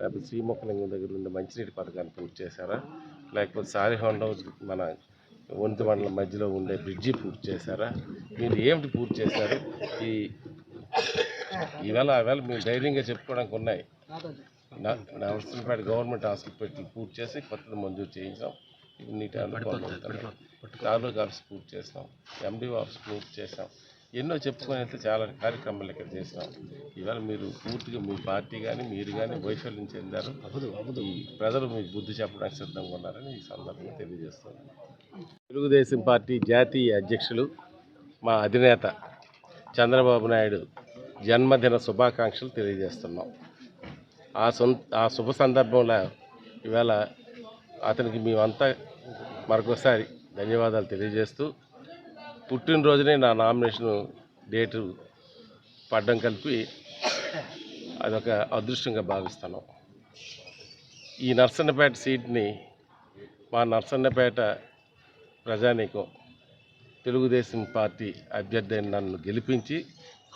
లేకపోతే శ్రీముఖలింగం దగ్గర ఉండే మంచినీటి పథకాన్ని పూర్తి చేశారా? లేకపోతే సారిహొండం మన ఒంటి మండలం మధ్యలో ఉండే బ్రిడ్జి పూర్తి చేశారా? మీరు ఏమిటి పూర్తి చేశారు? ఈ ఈవేళ ఆవేళ మీరు ధైర్యంగా చెప్పుకోవడానికి ఉన్నాయి. నా- నర్సంపేట గవర్నమెంట్ హాస్పిటల్ పూర్తి చేసి కొత్తది మంజూరు చేయించాం. నీటి తాలూకా ఆఫీస్ పూర్తి చేసాం ఎండిఓ ఆఫీస్ పూర్తి చేసాం ఎన్నో చెప్పుకొని చాలా కార్యక్రమాలు ఇక్కడ చేసినాం. ఇవాళ మీరు పూర్తిగా మీ పార్టీ కానీ మీరు కానీ వైఫల్యం చెందారు ప్రజలు మీకు బుద్ధి చెప్పడానికి సిద్ధంగా ఉన్నారని ఈ సందర్భంగా తెలియజేస్తున్నాను తెలుగుదేశం పార్టీ జాతీయ అధ్యక్షులు మా అధినేత చంద్రబాబు నాయుడు జన్మదిన శుభాకాంక్షలు తెలియజేస్తున్నాం. ఆ సొంత ఆ శుభ సందర్భంలో ఇవాళ అతనికి మేమంతా మరొకసారి ధన్యవాదాలు తెలియజేస్తూ పుట్టినరోజునే నా నామినేషన్ డేటు పడ్డం కలిపి అదొక అదృష్టంగా భావిస్తాను. ఈ నర్సన్నపేట సీట్ని మా నర్సన్నపేట ప్రజానీకం తెలుగుదేశం పార్టీ అభ్యర్థి నన్ను గెలిపించి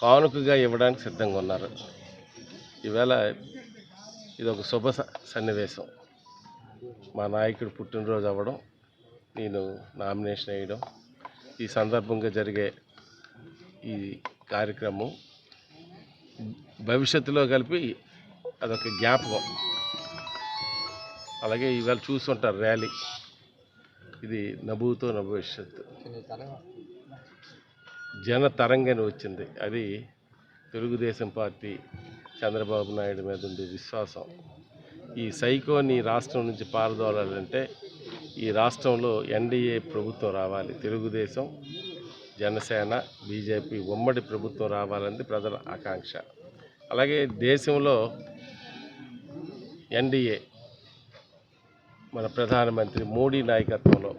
కానుకగా ఇవ్వడానికి సిద్ధంగా ఉన్నారు. ఈవేళ ఇది ఒక శుభ స- సన్నివేశం. మా నాయకుడు పుట్టినరోజు అవ్వడం నేను నామినేషన్ వేయడం ఈ సందర్భంగా జరిగే ఈ కార్యక్రమం భవిష్యత్తులో కలిపి అదొక జ్ఞాపకం. అలాగే ఇవాళ చూస్తుంటారు ర్యాలీ. ఇది నభూతో నా భవిష్యత్తు జన తరంగని వచ్చింది. అది తెలుగుదేశం పార్టీ చంద్రబాబు నాయుడు మీద ఉండే విశ్వాసం. ఈ సైకోని రాష్ట్రం నుంచి పారదోలాలంటే ఈ రాష్ట్రంలో ఎన్డీఏ ప్రభుత్వం రావాలి తెలుగుదేశం జనసేన బీజేపీ ఉమ్మడి ప్రభుత్వం రావాలన్నది ప్రజల ఆకాంక్ష. అలాగే దేశంలో ఎన్డీఏ మన ప్రధానమంత్రి మోడీ నాయకత్వంలో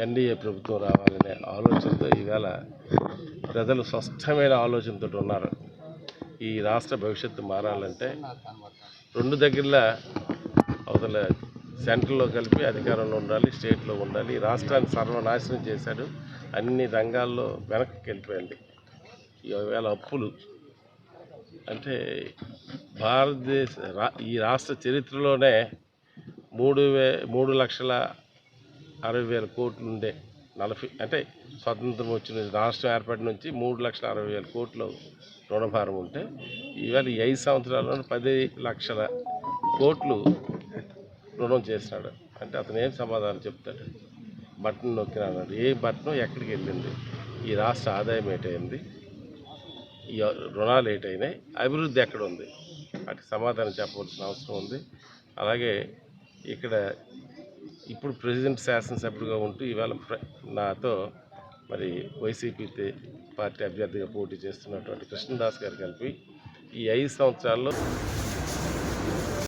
ఎన్డీఏ ప్రభుత్వం రావాలనే ఆలోచనతో ఈవేళ ప్రజలు స్పష్టమైన ఆలోచనతో ఉన్నారు. ఈ రాష్ట్ర భవిష్యత్తు మారాలంటే రెండు దగ్గరలా అవతల సెంట్రల్లో కలిపి అధికారంలో ఉండాలి స్టేట్లో ఉండాలి. ఈ రాష్ట్రాన్ని సర్వనాశనం చేశాడు. అన్ని రంగాల్లో వెనక్కి వెళ్ళిపోయింది. ఈవేళ అప్పులు. అంటే భారతదేశ రా ఈ రాష్ట్ర చరిత్రలోనే మూడు వే మూడు లక్షల అరవై వేల కోట్లు ఉండే నలభై అంటే స్వతంత్రం వచ్చిన రాష్ట్రం ఏర్పడి నుంచి మూడు లక్షల అరవై వేల కోట్లు రుణభారం ఉంటే ఈవేళ ఐదు సంవత్సరాల్లో పది లక్షల కోట్లు రుణం చేశాడు అంటే అతను ఏం సమాధానం చెప్తాడు? బటన్ నొక్కిన అన్నాడు. ఏ బటన్ ఎక్కడికి వెళ్ళింది? ఈ రాష్ట్ర ఆదాయం ఏటైంది? ఈ రుణాలు ఏటైనాయి? అభివృద్ధి ఎక్కడ ఉంది వాటికి సమాధానం చెప్పవలసిన అవసరం ఉంది. అలాగే ఇక్కడ ఇప్పుడు ప్రెసిడెంట్ శాసనసభ్యుడిగా ఉంటూ ఈవేళ ప్ర- నాతో మరి వైసీపీ పార్టీ అభ్యర్థిగా పోటీ చేస్తున్నటువంటి కృష్ణదాస్ గారు కలిపి ఈ ఐదు సంవత్సరాల్లో